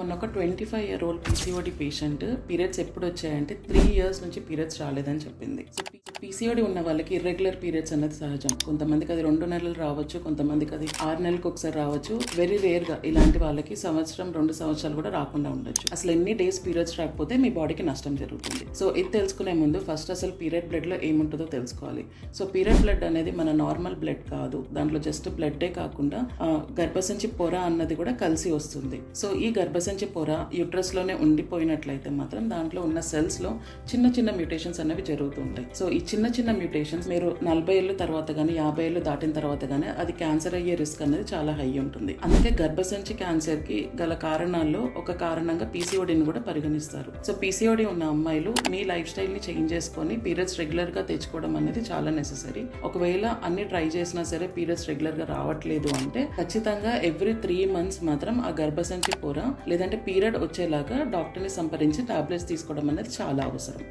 మొన్న ఒక twenty five year old PCOD patient periods ఎప్పుడు వచ్చాయంటే త్రీ ఇయర్స్ నుంచి పీరియడ్స్ రాలేదని చెప్పింది. సో పీసీఓడి ఉన్న వాళ్ళకి ఇర్రెగ్యులర్ పీరియడ్స్ అనేది సహజం. కొంతమందికి అది రెండు నెలలు రావచ్చు కొంతమందికి అది ఆరు నెలలకు ఒకసారి రావచ్చు. వెరీ రేర్గా ఇలాంటి వాళ్ళకి సంవత్సరం రెండు సంవత్సరాలు కూడా రాకుండా ఉండొచ్చు. అసలు ఎన్ని డేస్ పీరియడ్స్ రాకపోతే మీ బాడీకి నష్టం జరుగుతుంది. సో ఇది తెలుసుకునే ముందు ఫస్ట్ అసలు పీరియడ్ బ్లడ్లో ఏముంటుందో తెలుసుకోవాలి. సో పీరియడ్ బ్లడ్ అనేది మన నార్మల్ బ్లడ్ కాదు. దాంట్లో జస్ట్ బ్లడ్డే కాకుండా గర్భసంచి పొర అన్నది కూడా కలిసి వస్తుంది. సో ఈ గర్భసంచి పొర యూట్రస్లోనే ఉండిపోయినట్లయితే మాత్రం దాంట్లో ఉన్న సెల్స్లో చిన్న చిన్న మ్యూటేషన్స్ అనేవి జరుగుతుంటాయి సో ఈ చిన్న చిన్న మ్యూటేషన్స్ మీరు నలభై ఏళ్ళ తర్వాత కానీ యాభై ఏళ్ళు దాటిన తర్వాత కానీ అది క్యాన్సర్ అయ్యే రిస్క్ అనేది చాలా హై ఉంటుంది. అందుకే గర్భసంచి క్యాన్సర్కి గల కారణాల్లో ఒక కారణంగా పీసీఓడిని కూడా పరిగణిస్తారు. సో పీసీఓడి ఉన్న అమ్మాయిలు మీ లైఫ్ స్టైల్ని చేంజ్ చేసుకొని పీరియడ్స్ రెగ్యులర్గా తెచ్చుకోవడం అనేది చాలా నెససరీ ఒకవేళ అన్ని ట్రై చేసినా సరే పీరియడ్స్ రెగ్యులర్గా రావట్లేదు అంటే ఖచ్చితంగా ఎవ్రీ త్రీ మంత్స్ మాత్రం ఆ గర్భసంచి పొర లేదంటే పీరియడ్ వచ్చేలాగా డాక్టర్ని సంప్రదించి టాబ్లెట్స్ తీసుకోవడం అనేది చాలా అవసరం.